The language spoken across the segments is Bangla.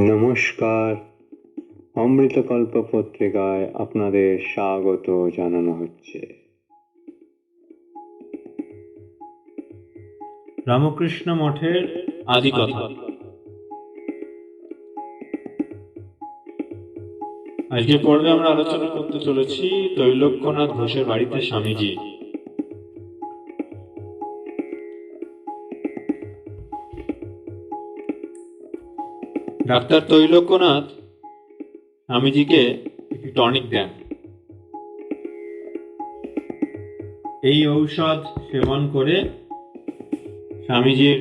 নমস্কার। অমৃতকল্প পত্রিকায় আপনাদের স্বাগত জানানো হচ্ছে। রামকৃষ্ণ মঠের আদি কথা আজকে পর্বে আমরা আলোচনা করতে চলেছি তৈলক্যনাথ ঘোষের বাড়িতে স্বামীজি ডাক্তার তৈলক্যনাথ স্বামীজিকে একটি টনিক দেন। এই ঔষধ সেবন করে স্বামীজির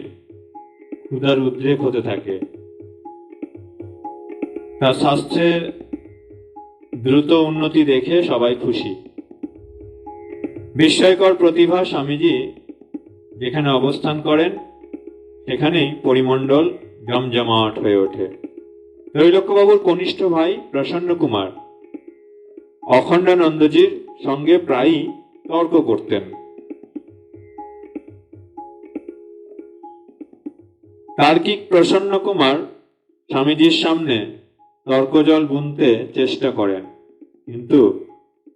ক্ষুধার উদ্রেক হতে থাকে। তার স্বাস্থ্যের দ্রুত উন্নতি দেখে সবাই খুশি। বিস্ময়কর প্রতিভা স্বামীজি যেখানে অবস্থান করেন, সেখানেই পরিমণ্ডল জমজমাট হয়ে ওঠে। ত্রৈলোক্যবাবুর কনিষ্ঠ ভাই প্রসন্ন কুমার। অখণ্ডানন্দজির সঙ্গে প্রায়ই তর্ক করতেন। তার্কিক প্রসন্ন কুমার স্বামীজির সামনে তর্কজল বুনতে চেষ্টা করেন, কিন্তু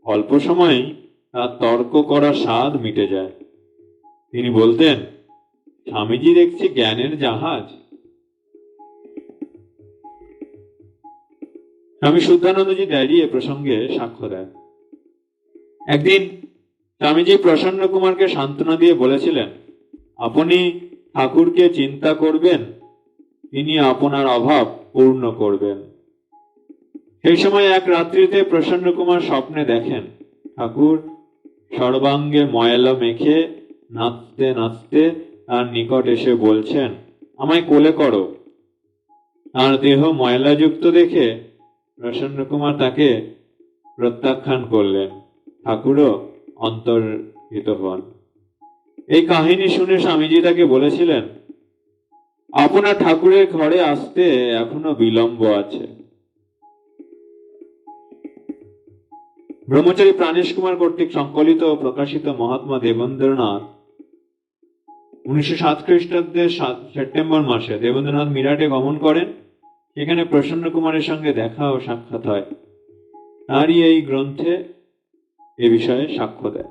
অল্প সময়েই তার তর্ক করা স্বাদ মিটে যায়। তিনি বলতেন স্বামীজি দেখছি জ্ঞানের জাহাজ স্বামী শুদ্ধানন্দজি ড্যাডি এ প্রসঙ্গে সাক্ষ্য দেন। একদিন স্বামীজি প্রসন্ন কুমারকে সান্ত্বনা দিয়ে বলেছিলেন, আপনি ঠাকুরকে চিন্তা করবেন, তিনি আপনার অভাব পূর্ণ করবেন। সেই সময় এক রাত্রিতে প্রসন্ন কুমার স্বপ্নে দেখেন, ঠাকুর সর্বাঙ্গে ময়লা মেখে নাচতে নাচতে তার নিকট এসে বলছেন, আমায় কোলে করো। তার দেহ ময়লাযুক্ত দেখে প্রসন্ন কুমার তাকে প্রত্যাখ্যান করলেন। ঠাকুরও অন্তর্হিত হন। এই কাহিনী শুনে স্বামীজি তাকে বলেছিলেন, আপনার ঠাকুরের ঘরে আসতে এখনও বিলম্ব আছে। ব্রহ্মচারী প্রাণেশ কুমার কর্তৃক সংকলিত ও প্রকাশিত মহাত্মা দেবেন্দ্রনাথ উনিশশো সাত খ্রিস্টাব্দের সেপ্টেম্বর মাসে দেবেন্দ্রনাথ মিরাটে গমন করেন। সেখানে প্রসন্ন কুমারের সঙ্গে দেখা ও সাক্ষাৎ হয়। তারই এই গ্রন্থে এ বিষয়ে সাক্ষ্য দেয়।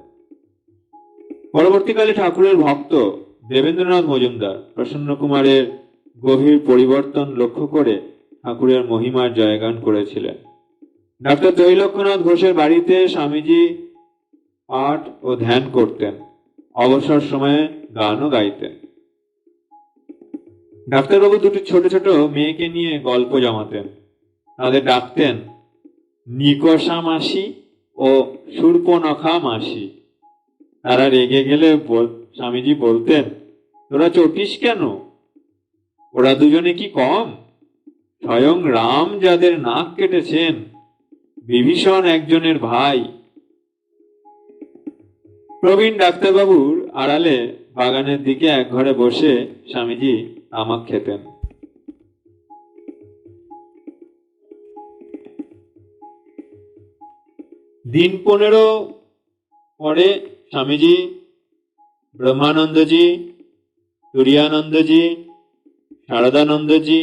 পরবর্তীকালে ঠাকুরের ভক্ত দেবেন্দ্রনাথ মজুমদার প্রসন্ন কুমারের গভীর পরিবর্তন লক্ষ্য করে ঠাকুরের মহিমার জয়গান করেছিলেন। ডাক্তার ত্রৈলক্যনাথ ঘোষের বাড়িতে স্বামীজি পাঠ ও ধ্যান করতেন। অবসর সময়ে গানও গাইতেন। ডাক্তারবাবু দুটি ছোট ছোট মেয়েকে নিয়ে গল্প জমাতেন। তাদের ডাকতেন, নিকষা মাসি ও সুর্পনখা মাসি। তারা রেগে গেলে স্বামীজি বলতেন, তোরা চটিস কেন? ওরা দুজনে কি কম? স্বয়ং রাম যাদের নাক কেটেছেন, বিভীষণ একজনের ভাই। প্রবীণ ডাক্তারবাবুর আড়ালে বাগানের দিকে এক ঘরে বসে স্বামীজি তামাক খেতেন দিন পনেরো পরে স্বামীজি, ব্রহ্মানন্দজি তুরিয়ানন্দজি শারদানন্দজি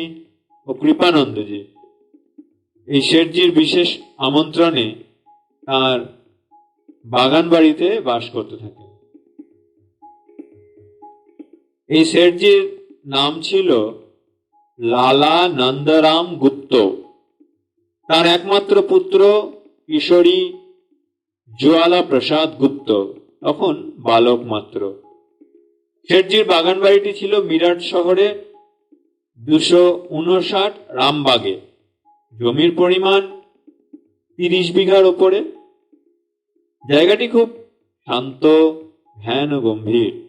ও কৃপানন্দজি। এই শেঠজির বিশেষ আমন্ত্রণে তার বাগান বাড়িতে বাস করতে থাকে এই শেঠজির নাম ছিল লালা নন্দরাম গুপ্ত। তার একমাত্র পুত্র কিশোরী জোয়ালা প্রসাদ গুপ্ত, তখন বালক মাত্র। শেঠজির বাগান বাড়িটি ছিল মিরাট শহরে দুশো উনষাট রামবাগে। জমির পরিমাণ তিরিশ বিঘার ওপরে। জায়গাটি খুব শান্ত ধ্যান ও গম্ভীর।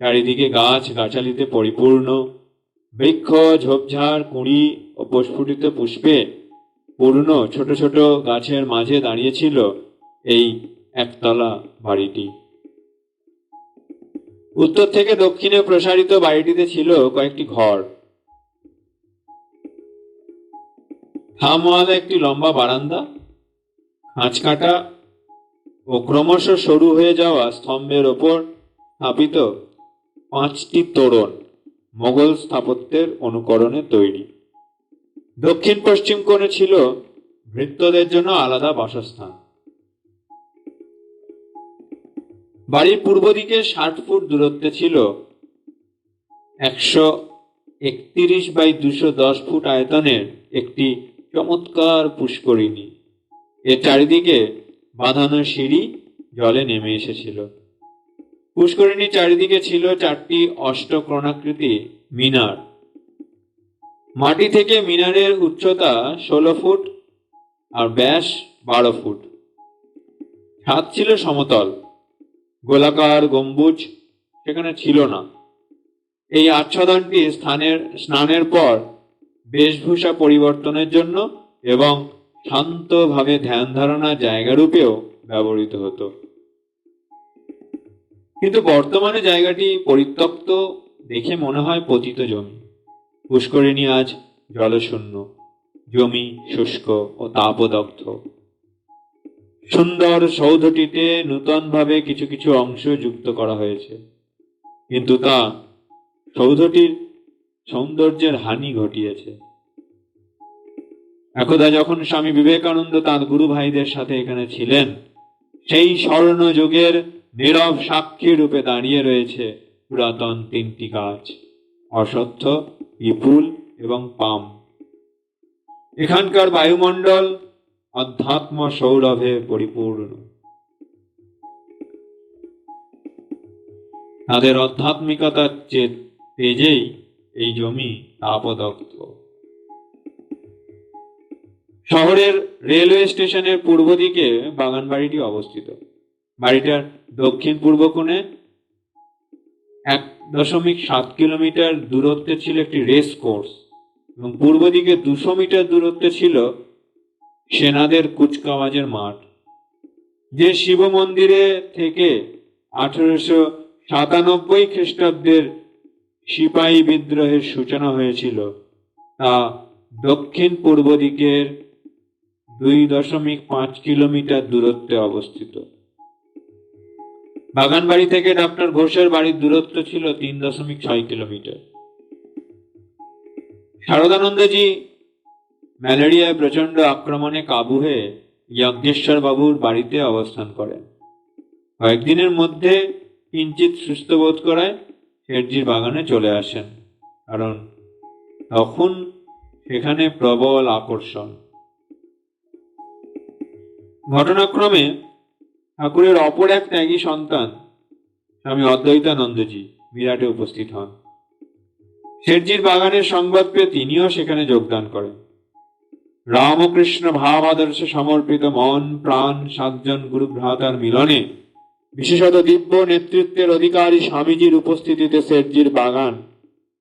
চারিদিকে গাছ গাছালিতে পরিপূর্ণ। বৃক্ষ, ঝোপঝাড়, কুঁড়ি ও প্রস্ফুটিত পুষ্পে পূর্ণ ছোট ছোট গাছের মাঝে দাঁড়িয়েছিল এই একতলা বাড়িটি। উত্তর থেকে দক্ষিণে প্রসারিত বাড়িটিতে ছিল কয়েকটি ঘর। থামওয়ালা একটি লম্বা বারান্দা খাঁচ কাটা ও ক্রমশ সরু হয়ে যাওয়া স্তম্ভের ওপর স্থাপিত পাঁচটি তোরণ মোগল স্থাপত্যের অনুকরণে তৈরি। দক্ষিণ পশ্চিম কোণে ছিল ভৃত্যদের জন্য আলাদা বাসস্থান। বাড়ির পূর্ব দিকে ষাট ফুট দূরত্বে ছিল একশো একত্রিশ বাই দুশো দশ ফুট আয়তনের একটি চমৎকার পুষ্করিণী। এর চারিদিকে বাঁধানো সিঁড়ি জলে নেমে এসেছিল। পুষ্করিণীর চারিদিকে ছিল চারটি অষ্টকোণাকৃতি মিনার। মাটি থেকে মিনারের উচ্চতা ষোলো ফুট আর ব্যাস বারো ফুট। ছাদ ছিল সমতল। গোলাকার গম্বুজ সেখানে ছিল না। এই আচ্ছাদনটি স্থানের, স্নানের পর বেশভূষা পরিবর্তনের জন্য এবং শান্তভাবে ধ্যান ধারণার জায়গারূপেও ব্যবহৃত হতো। কিন্তু বর্তমানে জায়গাটি পরিত্যক্ত দেখে মনে হয় পতিত জমি। পুষ্করিণী আজ জলশূন্য, জমি শুষ্ক ও তাপদগ্ধ। সুন্দর সৌধটিতে নূতনভাবে কিছু কিছু অংশ যুক্ত করা হয়েছে। কিন্তু তা সৌধটির সৌন্দর্যের হানি ঘটিয়েছে। একদা যখন স্বামী বিবেকানন্দ তাঁর গুরু ভাইদের সাথে এখানে ছিলেন, সেই স্বর্ণ যুগের নীরব সাক্ষী রূপে দাঁড়িয়ে রয়েছে পুরাতন তিনটি গাছ অশ্বত্থ বিপুল এবং পাম। এখানকার বায়ুমণ্ডল অধ্যাত্ম সৌরভে পরিপূর্ণ। তাদের আধ্যাত্মিকতার তেজেই এই জমি তাপদগ্ধ। শহরের রেলওয়ে স্টেশনের পূর্ব দিকে বাগান বাড়িটি অবস্থিত। বাড়িটার দক্ষিণ পূর্ব কোণে এক দশমিক সাত কিলোমিটার দূরত্বে ছিল একটি রেস কোর্স এবং পূর্ব দিকে দুশো মিটার দূরত্বে ছিল সেনাদের কুচকাওয়াজের মাঠ, যে শিব মন্দিরে থেকে আঠেরোশো সাতানব্বই খ্রিস্টাব্দের সিপাহী বিদ্রোহের সূচনা হয়েছিল, তা দক্ষিণ পূর্ব দিকের দুই দশমিক পাঁচ কিলোমিটার দূরত্বে অবস্থিত। বাগানবাড়ি থেকে ডক্টর ঘোষের বাড়ির দূরত্ব ছিল তিন দশমিক ছয় কিলোমিটার। শারদানন্দজি ম্যালেরিয়ায় প্রচণ্ড আক্রমণে কাবু হয়ে যজ্ঞেশ্বর বাবুর বাড়িতে অবস্থান করেন। কয়েকদিনের মধ্যে কিঞ্চিত সুস্থ বোধ করায় শেঠজির বাগানে চলে আসেন, কারণ তখন সেখানে প্রবল আকর্ষণ। ঘটনাক্রমে ঠাকুরের অপর এক ত্যাগী সন্তান, স্বামী অদ্বৈতানন্দজি বিরাটে উপস্থিত হন। শেঠজির বাগানের সংবাদ পেয়ে তিনিও সেখানে যোগদান করেন। রামকৃষ্ণ ভাব আদর্শে সমর্পিত মন, প্রাণ সাতজন গুরু ভ্রাতার মিলনে বিশেষত দিব্য নেতৃত্বের অধিকারী স্বামীজির উপস্থিতিতে শেঠজির বাগান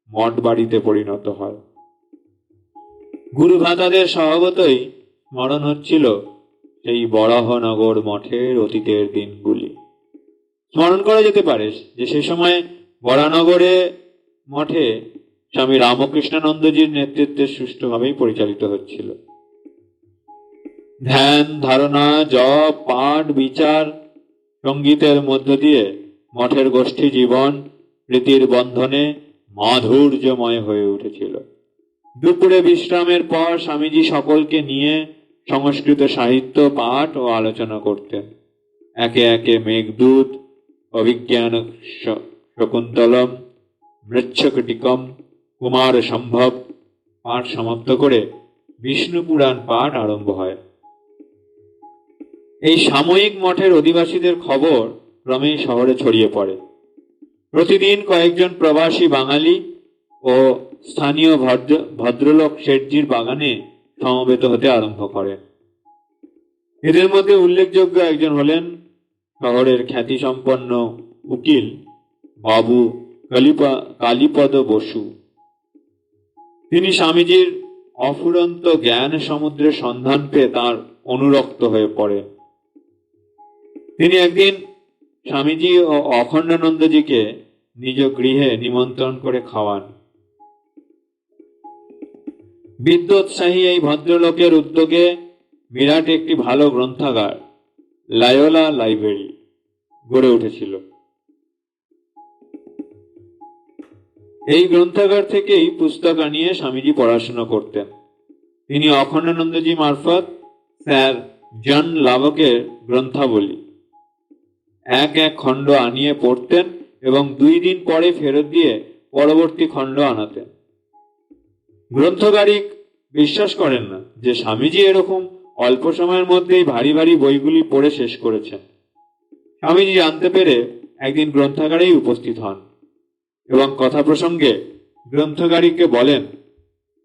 মঠ বাড়িতে পরিণত হয়। গুরু ভ্রাতাদের স্বভাবতই স্মরণ হচ্ছিল সেই বরাহনগর মঠের অতীতের দিনগুলি। স্মরণ করা যেতে পারে যে সে সময় বরানগরে মঠে স্বামী রামকৃষ্ণানন্দজির নেতৃত্বে সুষ্ঠুভাবেই পরিচালিত হচ্ছিল। ধ্যান, ধারণা, জপ, পাঠ, বিচার সঙ্গীতের মধ্য দিয়ে মঠের গোষ্ঠী জীবন রীতির বন্ধনে মাধুর্যময় হয়ে উঠেছিল। দুপুরে বিশ্রামের পর স্বামীজি সকলকে নিয়ে সংস্কৃত সাহিত্য, পাঠ ও আলোচনা করতেন। একে একে মেঘদূত, অভিজ্ঞান শকুন্তলম, মৃচ্ছকটিকম, কুমার সম্ভব পাঠ সমাপ্ত করে বিষ্ণু পুরাণ পাঠ আরম্ভ হয়। এই সাময়িক মঠের অধিবাসীদের খবর ক্রমেই শহরে ছড়িয়ে পড়ে। প্রতিদিন কয়েকজন প্রবাসী বাঙালি ও স্থানীয় ভদ্র, ভদ্রলোক শেঠজির বাগানে সমবেত হতে আরম্ভ করেন এদের মধ্যে উল্লেখযোগ্য একজন হলেন শহরের খ্যাতিসম্পন্ন উকিল বাবু কালিপা, কালীপদ বসু। তিনি স্বামীজির অফুরন্ত জ্ঞান সমুদ্রের সন্ধান পেয়ে তার অনুরক্ত হয়ে পড়েন তিনি একদিন স্বামীজি ও অখণ্ডানন্দজিকে নিজ গৃহে নিমন্ত্রণ করে খাওয়ান। বিদ্যোৎসাহী এই ভদ্রলোকের উদ্যোগে বিরাট একটি ভালো গ্রন্থাগার, লায়োলা লাইব্রেরি, গড়ে উঠেছিল। এই গ্রন্থাগার থেকেই পুস্তক আনিয়ে স্বামীজি পড়াশোনা করতেন। তিনি অখণ্ডানন্দজি মারফত স্যার জন লাভকের গ্রন্থাবলী। এক এক খণ্ড আনিয়ে পড়তেন এবং দুই দিন পরে ফেরত দিয়ে পরবর্তী খণ্ড আনাতেন। গ্রন্থকারিক বিশ্বাস করেন না যে স্বামীজি এরকম অল্প সময়ের মধ্যেই ভারী ভারী বইগুলি পড়ে শেষ করেছেন। স্বামীজি জানতে পেরে একদিন গ্রন্থাগারেই উপস্থিত হন এবং কথা প্রসঙ্গে গ্রন্থকারীকে বলেন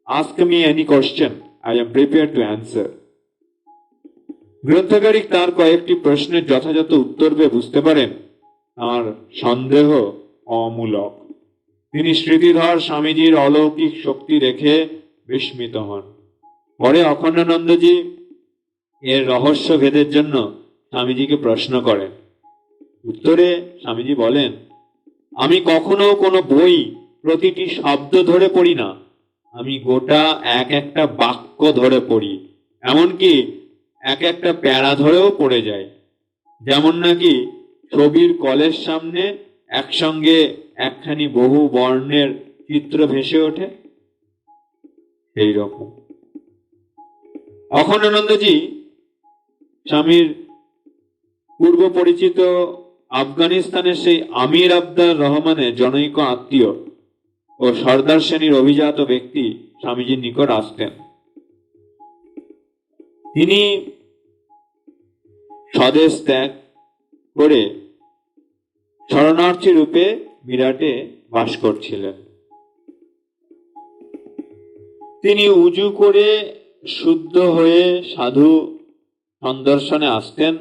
ask me any question I am prepare to answer গ্রন্থকারী তার কয়েকটি প্রশ্নের যথাযথ উত্তর পেয়ে বুঝতে পারেন তাঁর সন্দেহ অমূলক। তিনি স্মৃতিধর স্বামীজির অলৌকিক শক্তি দেখে বিস্মিত হন। পরে অখণ্ডানন্দজি এর রহস্য ভেদের জন্য স্বামীজিকে প্রশ্ন করেন। উত্তরে স্বামীজি বলেন, আমি কখনো কোনো বই প্রতিটি শব্দ ধরে পড়ি না। আমি গোটা এক একটা বাক্য ধরে পড়ি, এমনকি এক একটা প্যারা ধরেও পড়ে যায় যেমন নাকি ছবির কলের সামনে একসঙ্গে একখানি বহু বর্ণের চিত্র ভেসে ওঠে। সেই রকম অখণ্ডানন্দজি স্বামীর পূর্ব পরিচিত আফগানিস্তানের সেই আমির আবদার রহমানের জনৈক আত্মীয় ও সর্দার শ্রেণির অভিজাত ব্যক্তি স্বামীজির নিকট আসতেন। তিনি স্বদেশ ত্যাগ করে শরণার্থী রূপে মিরাটে বাস করছিলেন। তিনি উজু করে শুদ্ধ হয়ে সাধু সন্দর্শনে আসতেন।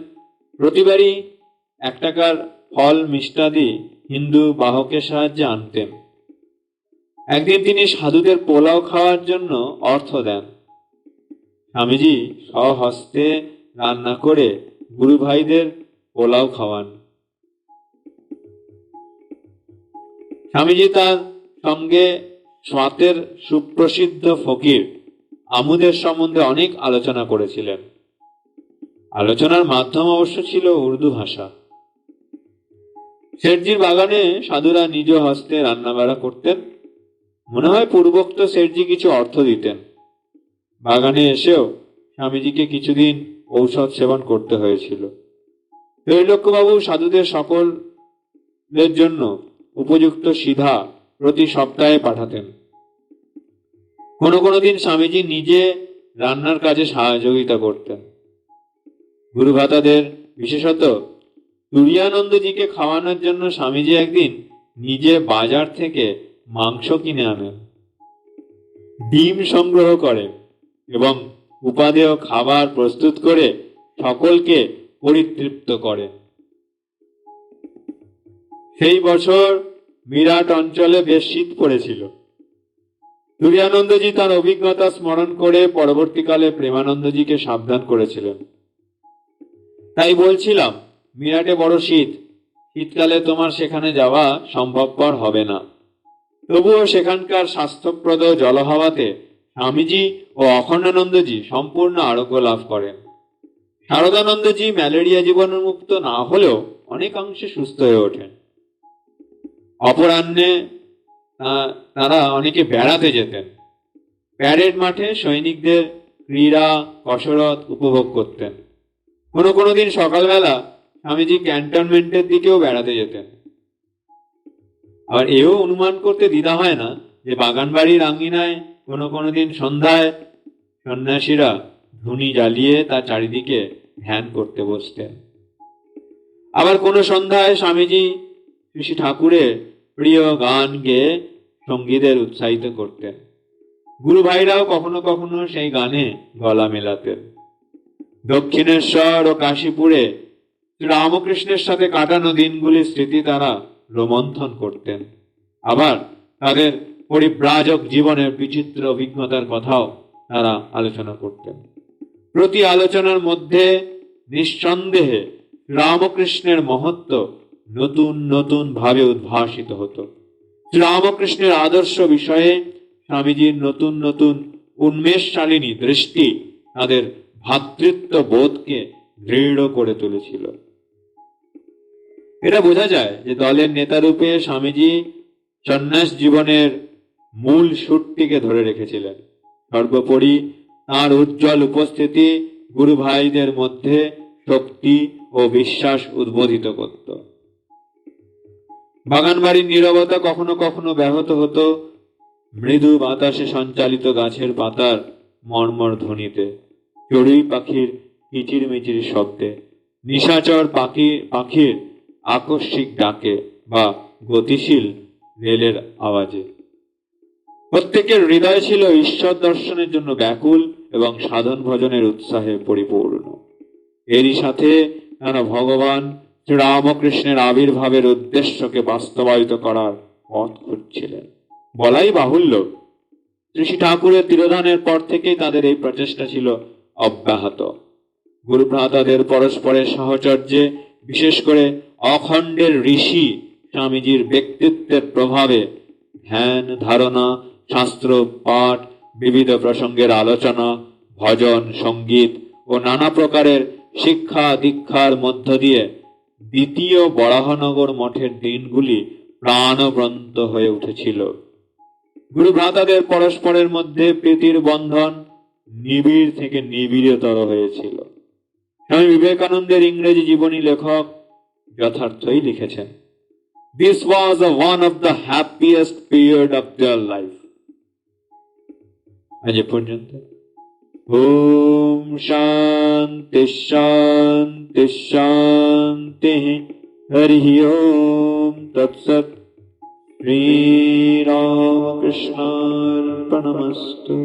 প্রতিবারই এক টাকার ফল মিষ্টাদি হিন্দু বাহকের সাহায্যে আনতেন। একদিন তিনি সাধুদের পোলাও খাওয়ার জন্য অর্থ দেন। স্বামীজি স্বহস্তে রান্না করে গুরু ভাইদের পোলাও খাওয়ান। স্বামীজি তার সঙ্গে স্বাতের সুপ্রসিদ্ধ ফকির আমুদের সম্বন্ধে অনেক আলোচনা করেছিলেন। আলোচনার মাধ্যম অবশ্য ছিল উর্দু ভাষা। শেঠজির বাগানে সাধুরা নিজ হস্তে রান্নাবাড়া করতেন। মনে হয় পূর্বোক্ত শেঠজি কিছু অর্থ দিতেন। বাগানে এসেও স্বামীজিকে কিছুদিন ঔষধ সেবন করতে হয়েছিল। ত্রৈলোক্যবাবু সাধুদের সকলের জন্য উপযুক্ত সিধা প্রতি সপ্তাহে পাঠাতেন। কোনো কোনো দিন স্বামীজি নিজে রান্নার কাজে সহযোগিতা করতেন। গুরুভাতাদের বিশেষত তুরিয়ানন্দজিকে খাওয়ানোর জন্য স্বামীজি একদিন নিজে বাজার থেকে মাংস কিনে আনেন। ডিম সংগ্রহ করেন এবং উপাদেয় খাবার প্রস্তুত করে সকলকে পরিতৃপ্ত করেন। সেই বছর মিরাট অঞ্চলে বেশ শীত পড়েছিল। তুরিয়ানন্দজি তার অভিজ্ঞতা স্মরণ করে পরবর্তীকালে প্রেমানন্দজিকে সাবধান করেছিলেন। তাই বলছিলাম মিরাটে বড় শীত, শীতকালে তোমার সেখানে যাওয়া সম্ভবপর হবে না। তবুও সেখানকার স্বাস্থ্যপ্রদ জলহাওয়াতে স্বামীজি ও অখণ্ডানন্দজি সম্পূর্ণ আরোগ্য লাভ করেন। শারদানন্দজি ম্যালেরিয়া জীবাণুমুক্ত না হলেও অনেকাংশে সুস্থ হয়ে ওঠেন। অপরাহ্নে তারা অনেকে বেড়াতে যেতেন। প্যারেড মাঠে সৈনিকদের ক্রীড়া কসরত উপভোগ করতেন। কোনো কোনো দিন সকালবেলা স্বামীজি ক্যান্টনমেন্টের দিকেও বেড়াতে যেতেন। আর এও অনুমান করতে দ্বিধা হয় না যে বাগানবাড়ির আঙ্গিনায় কোনো কোনো দিন সন্ধ্যায় সন্ন্যাসীরা ধুনি জ্বালিয়ে তার চারিদিকে ধ্যান করতে বসতেন। আবার কোনো সন্ধ্যায় স্বামীজি শ্রী ঠাকুরের প্রিয় গান গেয়ে সঙ্গীদের উৎসাহিত করতেন গুরু ভাইরাও কখনো কখনো সেই গানে গলা মেলাতেন। দক্ষিণেশ্বর ও কাশীপুরে রামকৃষ্ণের সাথে কাটানো দিনগুলির স্মৃতি তারা রোমন্থন করতেন। আবার তাদের পরিব্রাজক জীবনের বিচিত্র অভিজ্ঞতার কথাও তারা আলোচনা করতেন। প্রতি আলোচনার মধ্যে নিঃসন্দেহে রামকৃষ্ণের মহত্ব নতুন নতুন ভাবে উদ্ভাসিত হতো। রামকৃষ্ণের আদর্শ বিষয়ে স্বামীজির নতুন নতুন উন্মেষশালিনী দৃষ্টি তাদের ভ্রাতৃত্ব বোধকে দৃঢ় করে তুলেছিল। এটা বোঝা যায় যে দলের নেতারূপে স্বামীজি সন্ন্যাস জীবনের মূল সুরটিকে ধরে রেখেছিলেন। সর্বোপরি তার উজ্জ্বল উপস্থিতি গুরু ভাইদের মধ্যে শক্তি ও বিশ্বাস উদ্বোধিত করত। বাগানবাড়ির নীরবতা কখনো কখনো ব্যাহত হতো। মৃদু বাতাসে সঞ্চালিত গাছের পাতার মর্মর ধ্বনিতে, চড়ুই পাখির কিচির মিচির শব্দে, নিশাচর পাখি, পাখির আকস্মিক ডাকে বা গতিশীল রেলের আওয়াজে। প্রত্যেকের হৃদয় ছিল ঈশ্বর দর্শনের জন্য ব্যাকুল এবং সাধন ভজনের উৎসাহে পরিপূর্ণ। এরই সাথে তারা ভগবান শ্রীরামকৃষ্ণের আবির্ভাবের উদ্দেশ্যকে বাস্তবায়িত করার পথ খুঁজছিলেন। বলাই বাহুল্য শ্রী ঠাকুরের তিরোধানের পর থেকেই তাদের এই প্রচেষ্টা ছিল অব্যাহত। গুরু ভ্রাতাদের পরস্পরের সাহচর্যে, বিশেষ করে অখণ্ডের ঋষি স্বামীজির ব্যক্তিত্বের প্রভাবে ধ্যান, ধারণা, শাস্ত্র, পাঠ, বিবিধ প্রসঙ্গের আলোচনা, ভজন, সংগীত ও নানা প্রকারের শিক্ষা দীক্ষার মধ্য দিয়ে দ্বিতীয় বরাহনগর মঠের দিনগুলি প্রাণবন্ত হয়ে উঠেছিল। গুরু ভ্রাতাদের পরস্পরের মধ্যে প্রীতির বন্ধন নিবিড় থেকে নিবিড়তর হয়েছিল। স্বামী বিবেকানন্দের ইংরেজি জীবনী লেখক যথার্থই লিখেছেন this was one of the happiest period of their life আজ পর্যন্ত ॐ शान्ति शान्ति शान्तिः हरिः ॐ तत्सत् श्रीरामकृष्णार्पणमस्तु